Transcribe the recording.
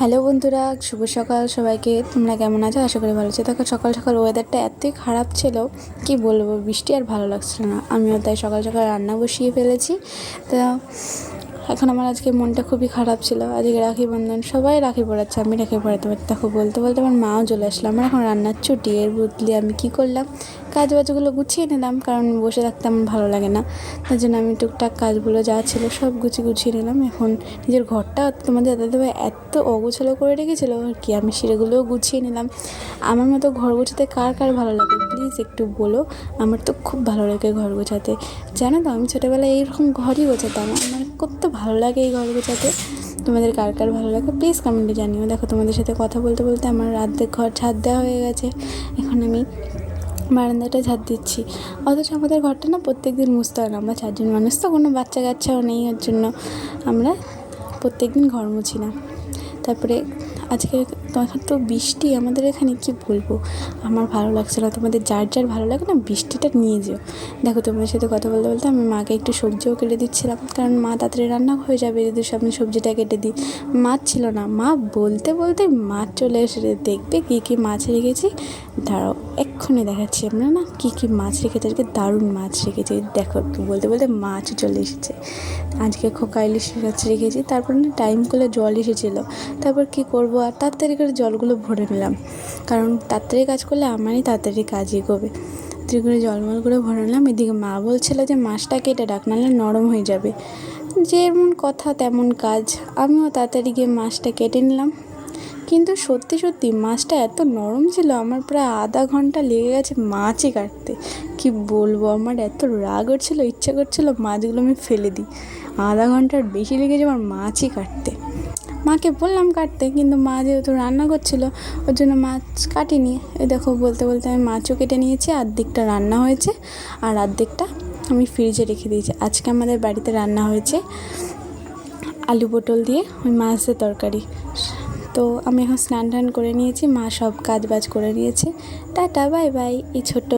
Hello বন্ধুরা, শুভ সকাল সবাইকে। তোমরা কেমন আছো? আশা করি ভালো আছো। দেখো, সকাল সকাল ওয়েদারটা এতই খারাপ ছিল, কি বলব? বৃষ্টি আর ভালো লাগছিল না। আমিও তাই সকাল সকাল রান্না বসিয়ে ফেলেছি। তা এখন আমার আজকে মনটা খুবই খারাপ ছিল। আজকে রাখি বন্ধন, সবাই রাখি পড়াচ্ছে, আমি রাখি পড়াতে পারি দেখো, বলতে বলতে আমার মাও চলে আসলো। আমার এখন রান্নার ছুটি, এর বদলে আমি কী করলাম? কাজ বাজগুলো গুছিয়ে নিলাম, কারণ বসে থাকতে আমার ভালো লাগে না। তার জন্য আমি টুকটাক কাজগুলো যা ছিল সব গুছিয়ে গুছিয়ে নিলাম। এখন নিজের ঘরটা তোমাদের দাদা ভাই এত অগোছালো করে রেখেছিলো আর কি, আমি সেগুলোও গুছিয়ে নিলাম। আমার মতো ঘর গোছাতে কার কার ভালো লাগে? প্লিজ একটু বলো, আমার তো খুব ভালো লাগে ঘর গোছাতে। জানো তো, আমি ছোটোবেলায় এইরকম ঘরই গোছাতাম। আমার কত ভালো লাগে এই ঘর গোছাতে। তোমাদের কার কার ভালো লাগে প্লিজ কমেন্টে জানিও। দেখো, তোমাদের সাথে কথা বলতে বলতে আমার রাত ঘর ছাদ দেওয়া হয়ে গেছে। এখন আমি বারান্দাটা ঝাড় দিচ্ছি। অথচ আমাদের ঘরটা না প্রত্যেক দিন মুছতে হয় না। আমরা চারজন মানুষ তো, কোনো বাচ্চা কাচ্চাও নেই ওর জন্য। আমরা প্রত্যেক দিন ঘর মুছি না। তারপরে আজকে তখন তো বৃষ্টি আমাদের এখানে কি বলব? আমার ভালো লাগছে না। তোমাদের যার যার ভালো লাগে না, বৃষ্টিটা নিয়ে যেও। দেখো, তোমাদের সাথে কথা বলতে বলতে আমি মাকে একটু সবজিও কেটে দিচ্ছিলাম। কারণ মা তাড়াতাড়ি রান্না হয়ে যাবে। যদি সামনে সবজিটা কেটে দিই, মাছ ছিল না। মা বলতে বলতে মাছ চলে এসে দেখবে কী কী মাছ রেখেছি? দাঁড়াও, এক্ষুনি দেখাচ্ছি আমরা না কী কী মাছ রেখেছি। আজকে দারুণ মাছ রেখেছি। দেখো, বলতে বলতে মাছ চলে এসেছে। আজকে খোকা ইলিশ মাছ রেখেছি। তারপর না টাইম করলে জল এসেছিল। তারপর কী করব? আর তাড়াতাড়ি করে জলগুলো ভরে নিলাম। কারণ তাড়াতাড়ি কাজ করলে আমারই তাড়াতাড়ি কাজ এগোবে তাড়াতাড়ি করে জলমলগুলো ভরে নিলাম। এদিকে মা বলছিল যে, মাছটা কেটে ডাক নাহলে নরম হয়ে যাবে। যেমন কথা, তেমন কাজ। আমিও তাড়াতাড়ি গিয়ে মাছটা কেটে নিলাম। কিন্তু সত্যি সত্যি মাছটা এত নরম ছিল, আমার প্রায় আধা ঘণ্টা লেগে গেছে মাছই কাটতে। কি বলব, আমার এত রাগ হচ্ছিল, ইচ্ছা করছিল মাছগুলো আমি ফেলে দিই। আধা ঘণ্টার বেশি লেগেছে আমার মাছই কাটতে। মাকে বললাম কাটতে, কিন্তু মা যেহেতু রান্না করছিল, ওর জন্য মাছ কাটিনি। এই দেখো, বলতে বলতে আমি মাছও কেটে নিয়েছি অর্ধেকটা রান্না হয়েছে, আর অর্ধেকটা আমি ফ্রিজে রেখে দিয়েছি। আজকে আমাদের বাড়িতে রান্না হয়েছে আলু পটল দিয়ে ওই মাছের তরকারি। তো আমি এখন স্নান টান করে নিয়েছি, মা সব কাজ বাজ করে নিয়েছে। টাটা বাই বাই এই ছোট্ট